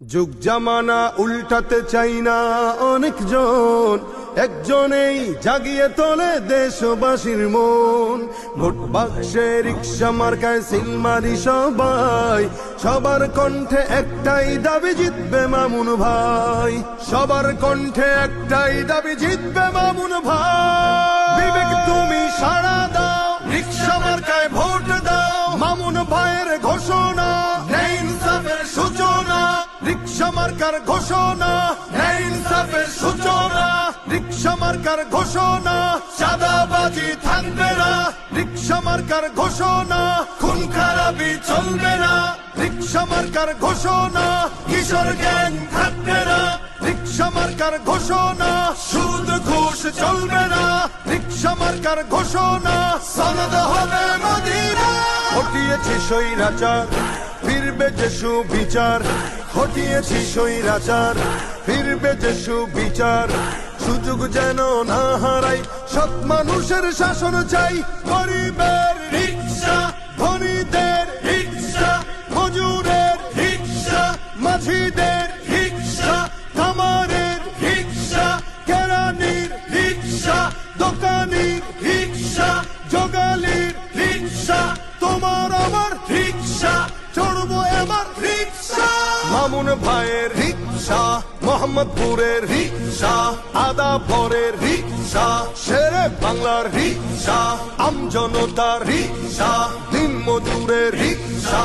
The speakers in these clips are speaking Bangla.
যুগ জামানা উল্টাতে চাই না অনেকজন একজনেই জাগিয়ে তোলে দেশবাসীর মন। ভোট বাক্সে রিক্সা, মার্কায় সিলমারি সবাই। সবার কণ্ঠে একটাই দাবি, জিতবে মামুন ভাই। সবার কণ্ঠে একটাই দাবি, জিতবে মামুন ভাই। মার্কার ঘোষণা ন্যায় ইনসাফের সূচনা, রিক্সা মার্কার ঘোষণা, চাঁদাবাজি থাকবে না, রিক্সা মার্কার ঘোষণা, খুন খারাপি চলবে না, রিক্সা মার্কার ঘোষণা, কিশোর গ্যাং থাকবে না, রিক্সা মার্কার ঘোষণা, সুদ ঘুষ চলবে না, রিক্সা মার্কার ঘোষণা, সনদ হবে মদিনা হটিয়েছি সৈরাচার ফিরবে যে সুবিচার হটিয়েছি সৈরাচার ফিরবে যে সুবিচার, সুযোগ যেন না হারাই। সৎ মানুষের শাসন চাই, গরিবের রিক্সা, ধনীদের রিক্সা, মজুরের রিক্সা, মাঝিদের রিক্সা কামারের রিক্সা, কেরানির রিক্সা, দোকানির রিক্সা, জগালির মামুন ভাইয়ের রিক্সা, মোহাম্মদপুরের রিক্সা আদাবরের রিক্সা, শেরে বাংলার রিক্সা, আমজনতার রিক্সা দিন মজুরের রিক্সা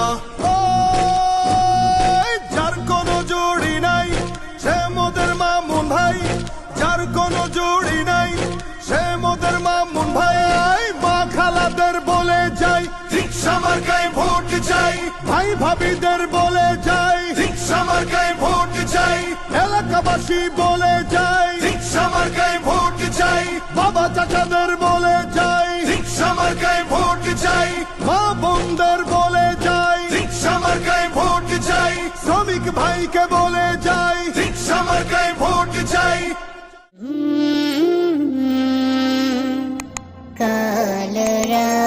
যার কোনো জুড়ি নাই, সে মোদের মামুন ভাই। যার কোনো জুড়ি নাই, সে মোদের মামুন ভাই। মা খালাদের বলে যাই, রিক্সা মার্কায় ভোট চাই, ভাই ভাবিদের বলে যাই। বাংলাবাসী বলে যাই। রিক্সামার্কায় ভোট চাই। বাবা চাচাদের বলে যাই। রিক্সামার্কায় ভোট চাই। মা বোনদের বলে যাই। রিক্সামার্কায় ভোট চাই। শ্রমিক ভাইকে বলে যাই। রিক্সামার্কায় ভোট চাই। কালরা